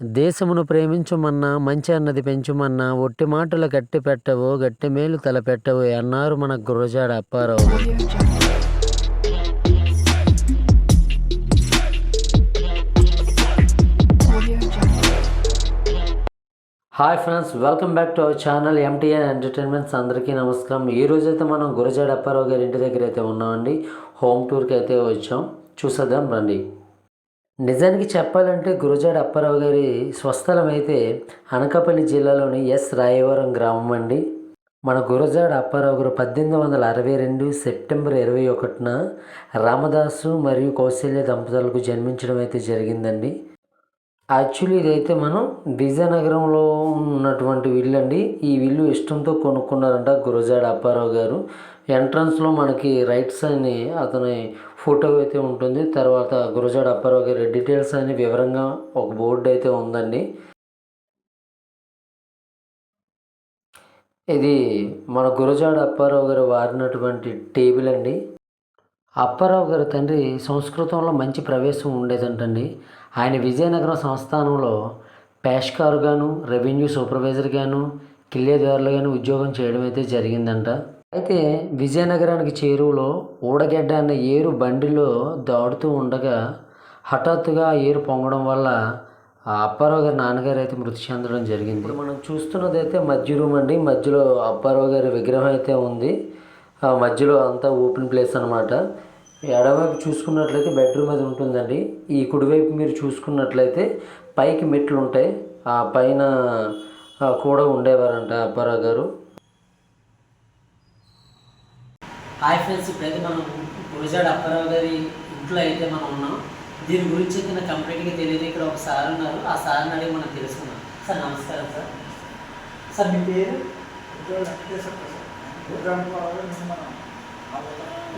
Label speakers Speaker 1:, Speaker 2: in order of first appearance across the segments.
Speaker 1: దేశమును ప్రేమించుమన్నా మంచి అన్నది పెంచుమన్నా ఒట్టి మాటలు గట్టి పెట్టవు గట్టి మేలు తలపెట్టవు అన్నారు మన Gurajada Apparao. Hi friends welcome back to our channel M T N entertainments అందరికీ నమస్కారం. ఈ అయితే మనం గురజాడ అప్పారావు గారి ఇంటి దగ్గర అయితే ఉన్నామండి హోమ్ టూర్కి అయితే వచ్చాం. చూసేద్దాం రండి. నిజానికి చెప్పాలంటే గురజాడ అప్పారావు గారి స్వస్థలం అయితే అనకాపల్లి జిల్లాలోని ఎస్ రాయవరం గ్రామం అండి. మన గురజాడ అప్పారావు గారు పద్దెనిమిది వందల అరవై రెండు సెప్టెంబర్ ఇరవై ఒకటిన రామదాసు మరియు కౌశల్య దంపతులకు జన్మించడం అయితే జరిగిందండి. యాక్చువల్లీ ఇదైతే మనం విజయనగరంలో ఉన్నటువంటి విల్లు అండి ఈ విల్లు ఇష్టంతో కొనుక్కున్నారంట గురజాడ అప్పారావు గారు. ఎంట్రన్స్లో మనకి రైట్స్ అని అతని ఫోటో అయితే ఉంటుంది. తర్వాత గురజాడ అప్పారావు గారి డీటెయిల్స్ అని వివరంగా ఒక బోర్డు అయితే ఉందండి. ఇది మన గురజాడ అప్పారావు గారు వాడినటువంటి టేబుల్ అండి. అప్పారావు గారి తండ్రి సంస్కృతంలో మంచి ప్రవేశం ఉండేదంటండి. ఆయన విజయనగరం సంస్థానంలో పేష్కారుగాను రెవెన్యూ సూపర్వైజర్గాను కిల్లేదారులుగాను ఉద్యోగం చేయడం అయితే జరిగిందంట. అయితే విజయనగరానికి చేరువలో ఊడగడ్డ అన్న ఏరు బండిలో దాడుతూ ఉండగా హఠాత్తుగా ఏరు పొంగడం వల్ల అప్పారావు గారి నాన్నగారు అయితే మృతి చెందడం జరిగింది. మనం చూస్తున్నది అయితే మధ్య రూమ్ అండి. మధ్యలో అప్పారావు గారి విగ్రహం అయితే ఉంది. ఆ మధ్యలో అంతా ఓపెన్ ప్లేస్ అనమాట ఎడవైపు చూసుకున్నట్లయితే బెడ్రూమ్ అది ఉంటుందండి. ఈ కుడివైపు మీరు చూసుకున్నట్లయితే పైకి మెట్లు ఉంటాయి ఆ పైన కూడా ఉండేవారంట అప్పారావు గారు. హాయ్ ఫ్రెండ్స్ ఇప్పుడైతే మనం గురజాడ అప్పారావు గారి ఇంట్లో అయితే మనం ఉన్నాం. దీని గురించి అయితే నాకు కంప్లీట్గా తెలియదు. ఇక్కడ ఒక సార్ ఉన్నారు. ఆ సార్ని అడిగి మనం తెలుసుకున్నాం సార్ నమస్కారం సార్. సార్ మీ పేరు?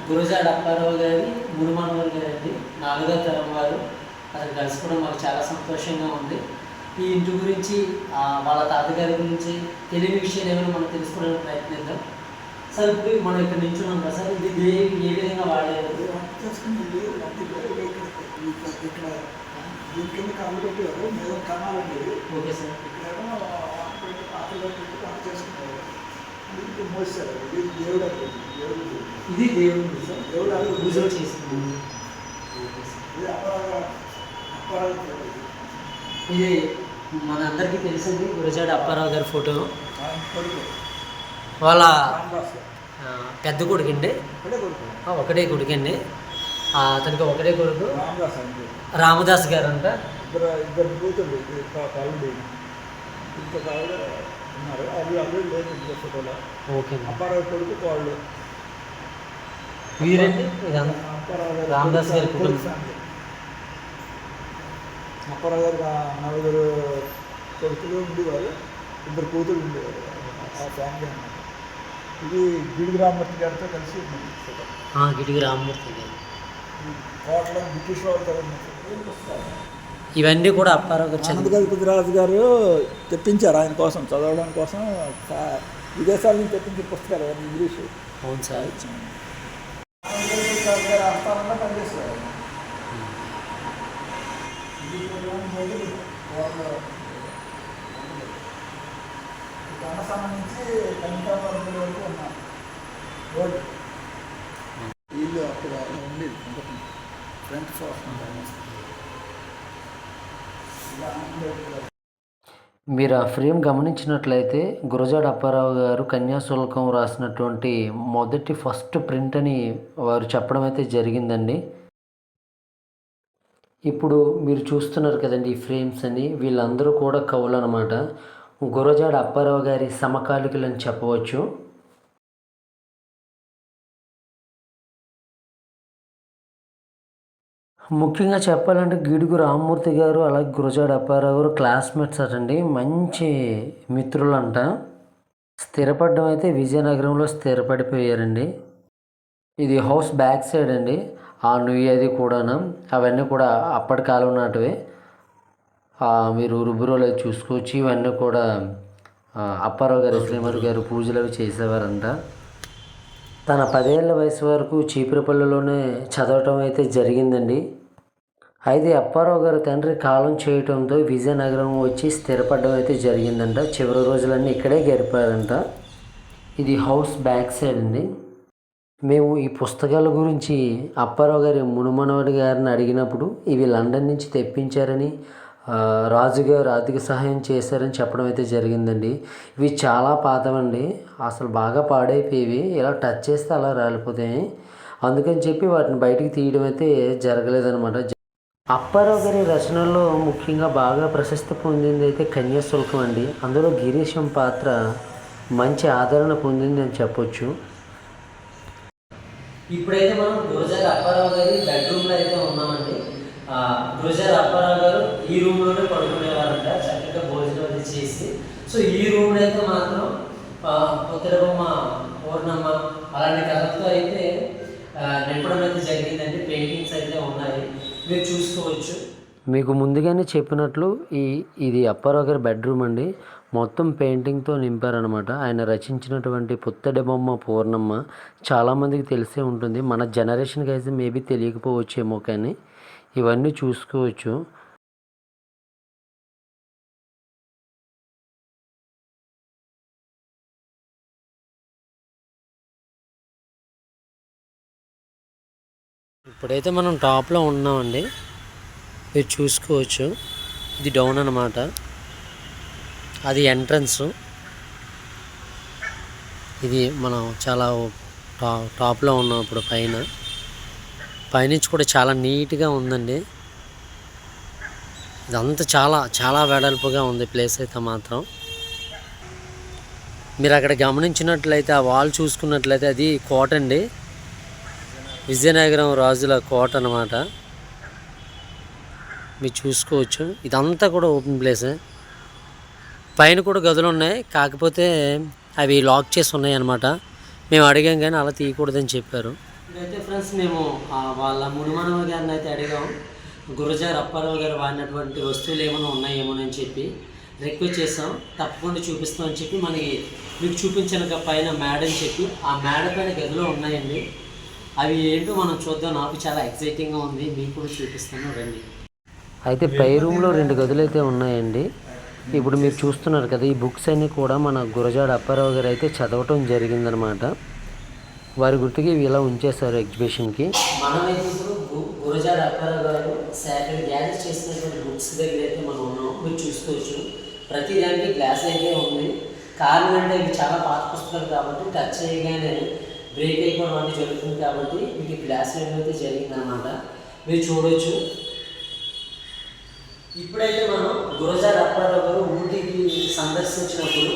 Speaker 1: గురజాడ అప్పారావు గారి మునుమనవర్ గారండి నాలుగో తరం వారు. అతను కలుసుకోవడం మాకు చాలా సంతోషంగా ఉంది. ఈ ఇంటి గురించి వాళ్ళ తాతగారి గురించి తెలియని విషయాలు ఏమైనా మనం తెలుసుకోవడానికి ప్రయత్నిద్దాం. సార్ ఇప్పుడు మనం ఇక్కడ నించున్నాం కదా సార్ ఇది ఏ ఏ విధంగా
Speaker 2: కాళ్ళు మీద కణాలండి
Speaker 1: ఓకే సార్.
Speaker 2: చేసుకున్నారు దీనికి మోసారు ఇది దేవుడు దేవుడు
Speaker 1: ఇది దేవుడు సార్.
Speaker 2: అది
Speaker 1: సార్
Speaker 2: ఇది అపరాధ అపరాధ
Speaker 1: ఇది. మన అందరికీ తెలిసింది గురజాడ అప్పారావు గారి ఫోటో. వాళ్ళ పెద్ద కొడుకండి. ఒకటే కొడుకండి. అతనికి ఒకటే కొడుకు.
Speaker 2: రామదాస్
Speaker 1: గారు అంట
Speaker 2: ఇద్దరు ఇద్దరు కూతురు ఉన్నారు. అది అల్లుడు లేదు ఇంత ఫోటోలో.
Speaker 1: ఓకే
Speaker 2: అప్పారావు కొడుకు వాళ్ళు
Speaker 1: వీరండి రామదాస్ గారి కుటుంబం.
Speaker 2: అప్పారావు గారు నలుగురు కొడుకులు ఉండేవారు ఇద్దరు కూతురు ఉండేవారు ఆ ఫ్యామిలీ అన్నమాట ఇది గిడుగు రామూర్తి గారితో కలిసి ఉంది ఫోటో.
Speaker 1: గిడిగి రామమూర్తి గారు.
Speaker 2: కోటలో బ్రిటిష్ వాళ్ళు కదా
Speaker 1: ఇవన్నీ కూడా అప్పారావు గారు
Speaker 2: కుదిరాజు గారు తెప్పించారు ఆయన కోసం చదవడం కోసం. విదేశాల నుంచి తెప్పించిన పుస్తకాలు అవన్నీ ఇంగ్లీషు.
Speaker 1: అవును సార్.
Speaker 2: ఆస్థానంలో పనిచేస్తారు సంబంధించి వరకు ఉన్నారు.
Speaker 1: మీరు ఆ ఫ్రేమ్ గమనించినట్లయితే గురజాడ అప్పారావు గారు కన్యాశుల్కం రాసినటువంటి మొదటి ఫస్ట్ ప్రింట్ అని వారు చెప్పడం అయితే జరిగిందండి. ఇప్పుడు మీరు చూస్తున్నారు కదండి ఈ ఫ్రేమ్స్ అని వీళ్ళందరూ కూడా కవులు అనమాట గురజాడ అప్పారావు గారి సమకాలికులు అని చెప్పవచ్చు. ముఖ్యంగా చెప్పాలంటే గిడుగు రామ్మూర్తి గారు అలాగే గురజాడ అప్పారావు గారు క్లాస్మేట్స్ అటండి. మంచి మిత్రులంట. స్థిరపడడం అయితే విజయనగరంలో స్థిరపడిపోయారండి. ఇది హౌస్ బ్యాక్ సైడ్ అండి. ఆ నుయ్యది కూడాను. అవన్నీ కూడా అప్పటి కాలం నాటివే. మీరు రుబ్బురోలు అవి చూసుకోవచ్చు. ఇవన్నీ కూడా అప్పారావు గారు శ్రీమతి గారు పూజలు అవి చేసేవారంట. తన పదేళ్ళ వయసు వరకు చీపురపల్లిలోనే చదవటం అయితే జరిగిందండి. అయితే అప్పారావు గారి తండ్రి కాలం చేయటంతో విజయనగరం వచ్చి స్థిరపడడం అయితే జరిగిందంట. చివరి రోజులన్నీ ఇక్కడే గడిపారంట. ఇది హౌస్ బ్యాక్ సైడ్ అండి. మేము ఈ పుస్తకాల గురించి అప్పారావు గారి మునుమనవడి గారిని అడిగినప్పుడు ఇవి లండన్ నుంచి తెప్పించారని రాజుగారు ఆర్థిక సహాయం చేశారని చెప్పడం అయితే జరిగిందండి. ఇవి చాలా పాతవండి. అసలు బాగా పాడైపోయేవి. ఇలా టచ్ చేస్తే అలా రాలిపోతాయి. అందుకని చెప్పి వాటిని బయటికి తీయడం అయితే జరగలేదనమాట అప్పారావు గారి రచనల్లో ముఖ్యంగా బాగా ప్రశస్తి పొందింది అయితే కన్యాశుల్కం అండి. అందులో గిరీశం పాత్ర మంచి ఆదరణ పొందింది అని చెప్పొచ్చు. ఇప్పుడైతే మనం గురజాల అప్పారావు గారి బెడ్రూమ్లో అయితే ఉన్నామండి. ఆ, అప్పారావు గారు ఈ రూమ్లోనే పడుకునేవారంట. చక్కగా భోజనం అది చేసి. సో ఈ రూమ్లో అయితే మాత్రం ఆ, పూర్ణమ్మ అలాంటి కథలతో అయితే నింపడం అయితే జరిగిందండి. పెయింటింగ్స్ అయితే ఉన్నాయి. మీరు చూసుకోవచ్చు. మీకు ముందుగానే చెప్పినట్లు ఈ ఇది అప్పారావు గారి బెడ్రూమ్ అండి. మొత్తం పెయింటింగ్తో నింపారనమాట ఆయన రచించినటువంటి పుత్తడి బొమ్మ పూర్ణమ్మ చాలామందికి తెలిసే ఉంటుంది. మన జనరేషన్కి అయితే మేబీ తెలియకపోవచ్చేమో కానీ ఇవన్నీ చూసుకోవచ్చు. ఇప్పుడైతే మనం టాప్లో ఉన్నామండి. మీరు చూసుకోవచ్చు. ఇది డౌన్ అన్నమాట. అది ఎంట్రన్స్. ఇది మనం చాలా టా టాప్లో ఉన్నాం ఇప్పుడు పైన. పైనుంచి కూడా చాలా నీట్గా ఉందండి. ఇదంతా చాలా చాలా వెడల్పుగా ఉంది ప్లేస్ అయితే మాత్రం. మీరు అక్కడ గమనించినట్లయితే ఆ వాల్ చూసుకున్నట్లయితే అది కోట అండి. విజయనగరం రాజుల కోట అనమాట మీరు చూసుకోవచ్చు. ఇదంతా కూడా ఓపెన్ ప్లేసే. పైన కూడా గదులు ఉన్నాయి. కాకపోతే అవి లాక్ చేసి ఉన్నాయి అనమాట మేము అడిగాం కానీ అలా తీయకూడదని చెప్పారు. అయితే ఫ్రెండ్స్ మేము వాళ్ళ ముడిమనవ గారిని అయితే అడిగాం. గురజార్ అప్పారావు గారు వాడినటువంటి వస్తువులు ఏమైనా ఉన్నాయేమోనని చెప్పి రిక్వెస్ట్ చేసాం తప్పకుండా చూపిస్తామని చెప్పి మనకి మీకు చూపించిన పైన మేడ అని చెప్పి. ఆ మేడ పైన గదిలో ఉన్నాయండి. అవి ఏంటో మనం చూద్దాం. నాకు చాలా ఎక్సైటింగ్గా ఉంది. మీకు కూడా చూపిస్తాను. రండి. అయితే పై రూమ్లో రెండు గదులు అయితే ఉన్నాయండి. ఇప్పుడు మీరు చూస్తున్నారు కదా ఈ బుక్స్ అన్నీ కూడా మన గురజాడ అప్పారావు గారు అయితే చదవటం జరిగిందనమాట. వారి గుర్తుకి ఇవి ఇలా ఉంచేశారు ఎగ్జిబిషన్కి. మనమైతే ఇప్పుడు గు- గురజాడ అప్పారావు గారు సేకరణ గ్యాదర్ చేసినటువంటి బుక్స్ దగ్గర అయితే మనం ఉన్నాం. మీరు చూసుకోవచ్చు ప్రతి దానికి గ్లాస్ అయితే ఉంది. కారణం అంటే ఇవి చాలా పాత పుస్తకాలు కాబట్టి టచ్ చేయగానే బ్రేక్ అయిపోవడం అనేది జరుగుతుంది కాబట్టి మీకు గ్లాస్ లైట్ అయితే జరిగిందనమాట మీరు చూడవచ్చు ఇప్పుడైతే మనం గురజార్ అప్పారావు గారు ఊటీకి సందర్శించినప్పుడు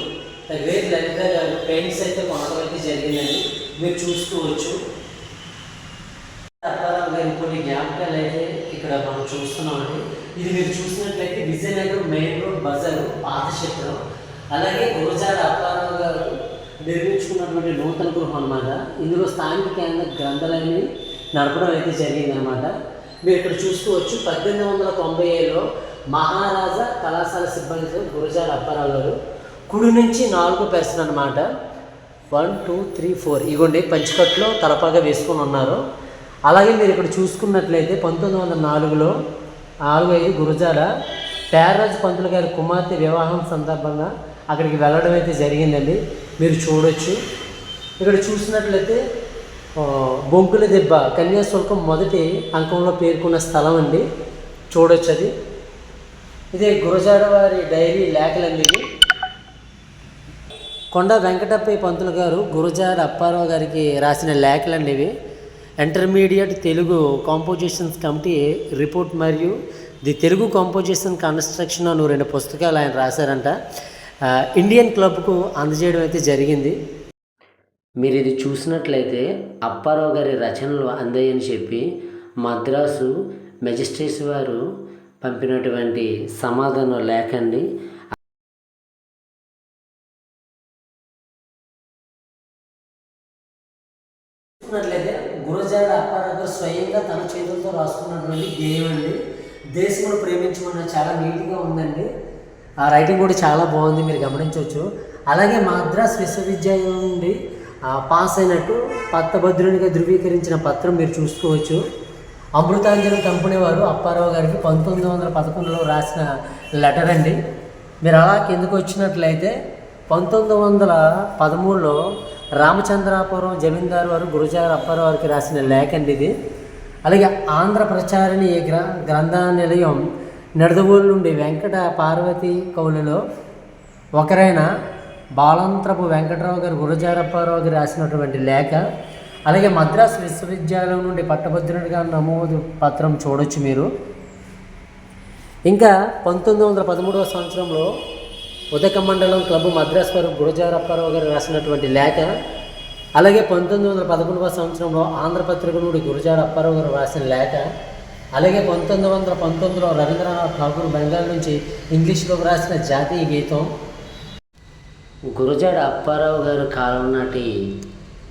Speaker 1: వేరు గ్రేట్ లలిత గారు పెయింట్స్ అయితే కొనడం అయితే జరిగిందని మీరు చూసుకోవచ్చు అప్పారావు గారి కొన్ని జ్ఞాపకాలు అయితే ఇక్కడ మనం చూస్తున్నామండి ఇది మీరు చూసినట్లయితే విజయనగరం మెయిన్ రోడ్ బజార్ పాత చిత్రం అలాగే గురజాడ అప్పారావు గారు నిర్మించుకున్నటువంటి నూతన గృహం అనమాట ఇందులో స్థానిక కేంద్ర గ్రంథాలయాన్ని నడపడం అయితే జరిగిందనమాట మీరు ఇక్కడ చూసుకోవచ్చు పద్దెనిమిది వందల తొంభై ఏడులో మహారాజా కళాశాల సిబ్బందితో గురజాడ అప్పారావు గారు కుడి నుంచి నాలుగు పర్సన్ అనమాట వన్ టూ త్రీ ఫోర్ ఇగోండి పంచికట్లో తలపాగా వేసుకొని ఉన్నారు. అలాగే మీరు ఇక్కడ చూసుకున్నట్లయితే పంతొమ్మిది వందల నాలుగులో నాలుగు ఐదు గురజాల పేర్రాజు పంతులు గారి కుమార్తె వివాహం సందర్భంగా అక్కడికి వెళ్ళడం అయితే జరిగిందండి. మీరు చూడొచ్చు. ఇక్కడ చూసినట్లయితే బొగ్గుల దెబ్బ కన్యాశుల్కం మొదటి అంకంలో పేర్కొన్న స్థలం అండి. చూడొచ్చు అది. ఇదే గురజాడ వారి డైరీ లేఖలండి కొండ వెంకటప్పయ్య పంతులు గారు గురజాడ అప్పారావు గారికి రాసిన లేఖలండి ఇవి intermediate Telugu compositions committee report మరియు ది తెలుగు కాంపోజిషన్ కన్స్ట్రక్షన్ అను రెండు పుస్తకాలు ఆయన రాశారంట. ఇండియన్ క్లబ్కు అందజేయడం అయితే జరిగింది. మీరు ఇది చూసినట్లయితే అప్పారావు గారి రచనలు అందాయని చెప్పి మద్రాసు మెజిస్ట్రేట్స్ వారు పంపినటువంటి సమాధానం లేఖ అండి గురజాడ అప్పారావు గారు స్వయంగా తన చేతులతో రాసుకున్నటువంటి గేయం అండి. దేశమును ప్రేమించమన్న చాలా నీట్గా ఉందండి. ఆ రైటింగ్ కూడా చాలా బాగుంది మీరు గమనించవచ్చు. అలాగే మద్రాస్ విశ్వవిద్యాలయం నుండి పాస్ అయినట్టు పత్తభద్రునిగా ధృవీకరించిన పత్రం మీరు చూసుకోవచ్చు. అమృతాంజలి కంపెనీ వారు అప్పారావు గారికి పంతొమ్మిది వందల పదకొండులో రాసిన లెటర్ అండి. మీరు అలా కిందకు వచ్చినట్లయితే పంతొమ్మిది వందల పదమూడులో రామచంద్రాపురం జమీందారు వారు గురుజార అప్పారావు వారికి రాసిన లేఖ అండి ఇది. అలాగే ఆంధ్ర ప్రచారిణి గ్ర గ్రంథ నిలయం నుండి వెంకట పార్వతి కవులలో ఒకరైన బాలంత్రపు వెంకటరావు గారు గురజారప్పారావు గారు రాసినటువంటి లేఖ అలాగే మద్రాసు విశ్వవిద్యాలయం నుండి పట్టభద్రుడిగా నమోదు పత్రం చూడొచ్చు మీరు. ఇంకా పంతొమ్మిది వందల పదమూడవ సంవత్సరంలో ఉదక మండలం క్లబ్ మద్రాసు వారు గురజారప్పారావు గారు రాసినటువంటి లేఖ అలాగే పంతొమ్మిది వందల పదకొండవ సంవత్సరంలో ఆంధ్రపత్రిక నుండి గురజారప్పారావు గారు రాసిన లేఖ అలాగే పంతొమ్మిది వందల పంతొమ్మిదిలో రవీంద్రనాథ్ ఠాగూర్ బెంగాల్ నుంచి ఇంగ్లీష్లో రాసిన జాతీయ గీతం గురుజాడ అప్పారావు గారు కాలం నాటి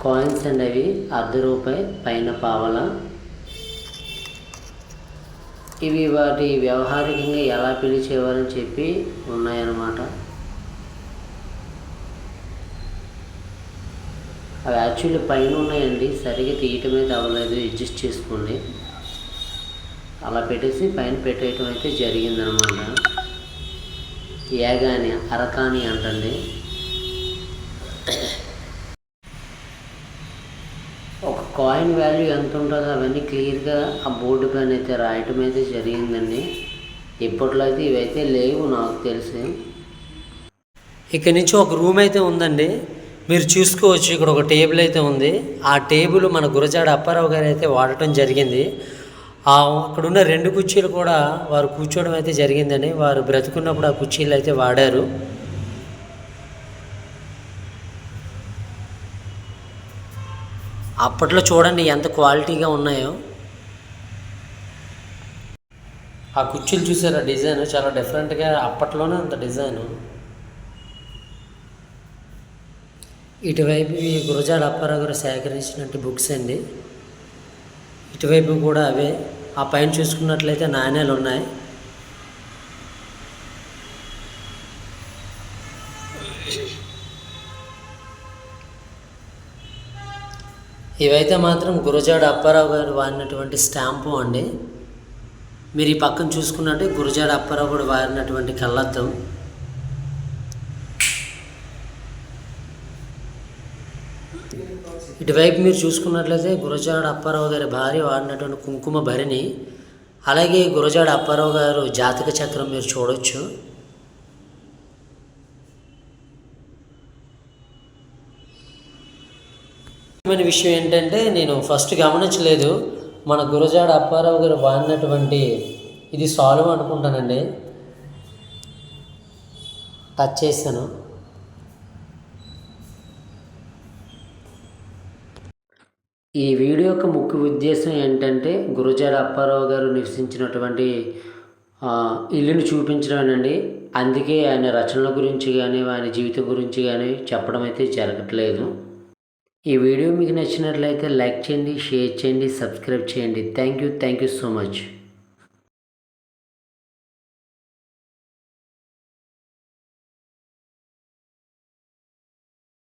Speaker 1: కాయిన్స్ అండి అవి అర్ధ రూపాయి పైన పావల. ఇవి వాటి వ్యవహారికంగా ఎలా పిలిచేవారని చెప్పి ఉన్నాయన్నమాట. అవి యాక్చువల్లీ పైన ఉన్నాయండి సరిగ్గా తీయటం అయితే అవ్వలేదు అడ్జస్ట్ చేసుకోండి. అలా పెట్టేసి పైన పెట్టేయటం అయితే జరిగిందనమాట. ఏగాని అరకాని అంటండి. ఒక కాయిన్ వాల్యూ ఎంత ఉంటుందో అవన్నీ క్లియర్గా ఆ బోర్డు పైన అయితే రాయటం అయితే జరిగిందండి. ఇప్పట్లో అయితే ఇవైతే లేవు నాకు తెలిసి. ఇక్కడ నుంచి ఒక రూమ్ అయితే ఉందండి. మీరు చూసుకోవచ్చు ఇక్కడ ఒక టేబుల్ అయితే ఉంది. ఆ టేబుల్ మన గురజాడ అప్పారావు గారు అయితే వాడటం జరిగింది. అక్కడున్న అక్కడ ఉన్న రెండు కుర్చీలు కూడా వారు కూర్చోవడం అయితే జరిగిందని వారు బ్రతుకున్నప్పుడు ఆ కుర్చీలు అయితే వాడారు. అప్పట్లో చూడండి ఎంత క్వాలిటీగా ఉన్నాయో. ఆ కుర్చీలు చూసారా? డిజైన్ చాలా డిఫరెంట్గా అప్పట్లోనే అంత డిజైన్. ఇటువైపు ఈ గురజాడ అప్పారావు గారు సేకరించినట్టు బుక్స్ అండి. ఇటువైపు కూడా అవే. ఆ పైన చూసుకున్నట్లయితే నాణ్యాలు ఉన్నాయి. ఇవైతే మాత్రం గురజాడ అప్పారావు గారు వాడినటువంటి స్టాంపు అండి. మీరు ఈ పక్కన చూసుకున్నట్టు గురజాడ అప్పారావు కూడా వాడినటువంటి కళ్ళద్దం. ఇటువైపు మీరు చూసుకున్నట్లయితే గురజాడ అప్పారావు గారి భార్య వాడినటువంటి కుంకుమ భరిణి అలాగే గురజాడ అప్పారావు గారు జాతక చక్రం మీరు చూడొచ్చు. ముఖ్యమైన విషయం ఏంటంటే నేను ఫస్ట్ గమనించలేదు మన గురజాడ అప్పారావు గారు వాడినటువంటి ఇది సాల్వ్ అనుకుంటానండి. టచ్ చేశాను. ఈ వీడియో యొక్క ముఖ్య ఉద్దేశం ఏంటంటే గురుజాడ అప్పారావు గారు నివసించినటువంటి ఇల్లును ఇల్లుని చూపించడమేనండి. అందుకే ఆయన రచనల గురించి కానీ ఆయన జీవితం గురించి కానీ చెప్పడం అయితే జరగట్లేదు. ఈ వీడియో మీకు నచ్చినట్లయితే లైక్ చేయండి షేర్ చేయండి సబ్స్క్రైబ్ చేయండి. Thank you thank you so much.